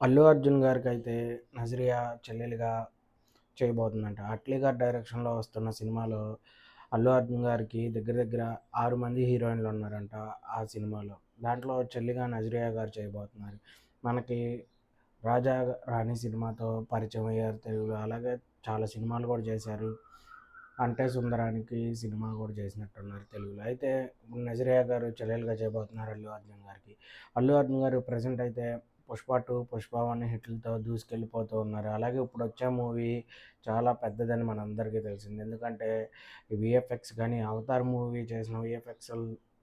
అల్లు అర్జున్ గారికి అయితే నజరియా చెల్లెలుగా చేయబోతుందంట. అట్లీ గారి డైరెక్షన్లో వస్తున్న సినిమాలో అల్లు అర్జున్ గారికి దగ్గర దగ్గర ఆరు మంది హీరోయిన్లు ఉన్నారంట ఆ సినిమాలో. దాంట్లో చెల్లిగా నజరియా గారు చేయబోతున్నారు. మనకి రాజా రాణి సినిమాతో పరిచయం అయ్యారు తెలుగులో. అలాగే చాలా సినిమాలు కూడా చేశారు. అంటే సుందరానికి సినిమా కూడా చేసినట్టున్నారు తెలుగులో. అయితే నజరియా గారు చెల్లెలుగా చేయబోతున్నారు అల్లు అర్జున్ గారికి. అల్లు అర్జున్ గారు ప్రజెంట్ అయితే పుష్ప టూ పుష్ప వన్ హిట్లతో దూసుకెళ్ళిపోతూ ఉన్నారు. అలాగే ఇప్పుడు వచ్చే మూవీ చాలా పెద్దదని మనందరికీ తెలిసింది. ఎందుకంటే విఎఫ్ఎక్స్ కానీ అవతార్ మూవీ చేసిన విఎఫ్ఎక్స్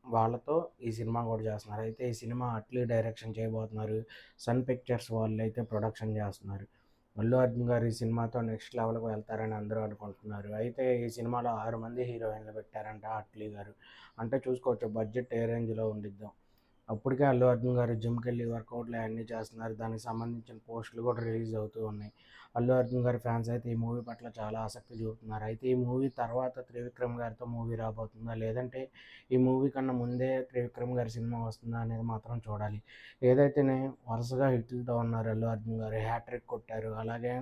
వాళ్ళతో ఈ సినిమా కూడా చేస్తున్నారు. అయితే ఈ సినిమా అట్లీ డైరెక్షన్ చేయబోతున్నారు. సన్ పిక్చర్స్ వాళ్ళు అయితే ప్రొడక్షన్ చేస్తున్నారు. అల్లు అర్జున్ గారు ఈ సినిమాతో నెక్స్ట్ లెవెల్కి వెళ్తారని అందరూ అనుకుంటున్నారు. అయితే ఈ సినిమాలో ఆరు మంది హీరోయిన్లు పెట్టారంట అట్లీ గారు. అంటే చూసుకోవచ్చు బడ్జెట్ ఏ రేంజ్లో ఉండిద్దాం. అప్పటికే అల్లు అర్జున్ గారు జిమ్కి వెళ్ళి వర్కౌట్లు అన్నీ చేస్తున్నారు. దానికి సంబంధించిన పోస్టులు కూడా రిలీజ్ అవుతూ ఉన్నాయి. అల్లు అర్జున్ గారి ఫ్యాన్స్ అయితే ఈ మూవీ పట్ల చాలా ఆసక్తి చూపుతున్నారు. అయితే ఈ మూవీ తర్వాత త్రివిక్రమ్ గారితో మూవీ రాబోతుందా? లేదంటే ఈ మూవీ కన్నా ముందే త్రివిక్రమ్ గారి సినిమా వస్తుందా అనేది మాత్రం చూడాలి. ఏదైతేనే వరుసగా హిట్లతో ఉన్నారు అల్లు అర్జున్ గారు. హ్యాట్రిక్ కొట్టారు. అలాగే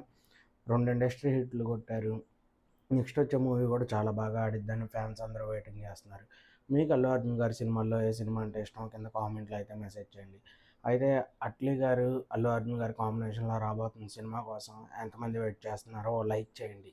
రెండు ఇండస్ట్రీ హిట్లు కొట్టారు. నెక్స్ట్ వచ్చే మూవీ కూడా చాలా బాగా ఆడిద్దని ఫ్యాన్స్ అందరూ వెయిటింగ్ చేస్తున్నారు. మీకు అల్లు అర్జున్ గారి సినిమాల్లో ఏ సినిమా అంటే ఇష్టం? కింద కామెంట్లో అయితే మెసేజ్ చేయండి. అయితే అట్లీ గారు అల్లు అర్జున్ గారి కాంబినేషన్లో రాబోతున్న సినిమా కోసం ఎంతమంది వెయిట్ చేస్తున్నారో లైక్ చేయండి.